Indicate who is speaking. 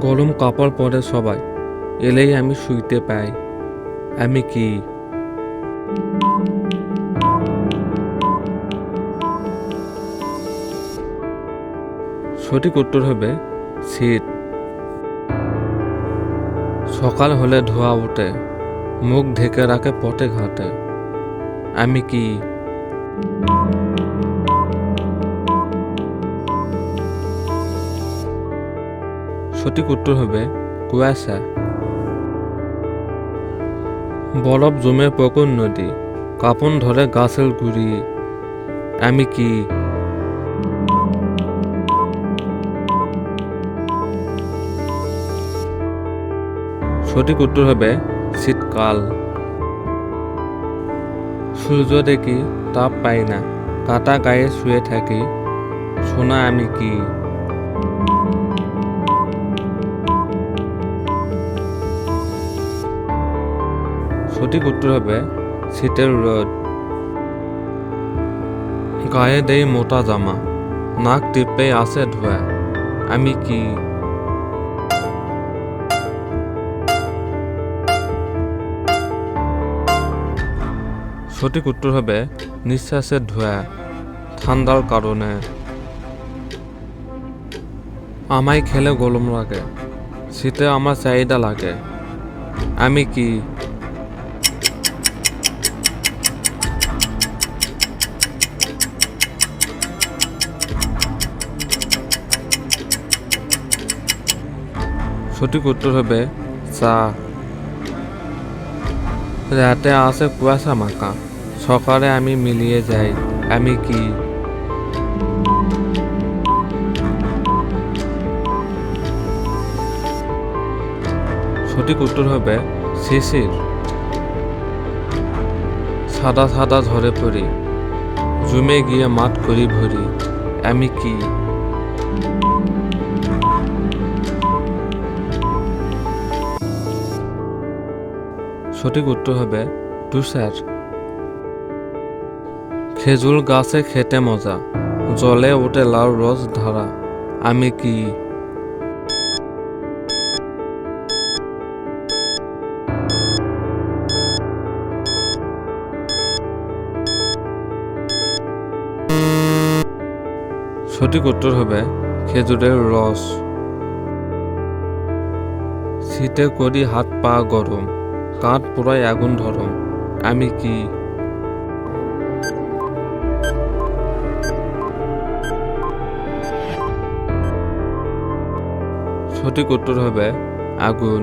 Speaker 1: গরম কাপড় পরে সবাই, এলেই আমি শুইতে পাই। আমি কি? সঠিক উত্তর হবে শীত। সকাল হলে ধোয়া ওঠে, মুখ ঢেকে রাখে পটে ঘাটে। আমি কি? সঠিক উত্তর হবে কুয়াশা বরফ জমে পকুন নদী, কাপন ধরে গাছের গুড়ি আমি কি? সঠিক উত্তর হবে, শীতকাল। সূর্য দেখি তাপ পাই না, কাটা গায়ে শুয়ে থাকি সোনা আমি কি? সঠিক উত্তর হবে শীতের রোদ গায়ে দেই মোটা জামা, নাক টিপে আছে ধোয়া, আমি কি? সঠিক উত্তর হবে নিঃশ্বাসের ধোয়া, ঠান্ডার কারণে। আমায় খেলে গরম লাগে, শীতে আমার চাহিদা লাগে, আমি কি? সঠিক উত্তর হবে চা। রাতে আসে কুয়াশা মাখা। সকালে আমি মিলিয়ে যাই। আমি কি? সঠিক উত্তর হবে শিশির। সাদা সাদা ঝরে পড়ি। জুমে গিয়ে মাঠ করি ভরি। আমি কি? সঠিক উত্তর হবে তুষার। খেজুর গাছে খেতে মজা, জলে ওঠে লাউ রস ধারা, আমি কি? সঠিক উত্তর হবে খেজুরের রস। শীতে করি হাত পা গরম কাঠ পোড়ায় আগুন ধরো আমি কি? সঠিক উত্তর হবে আগুন।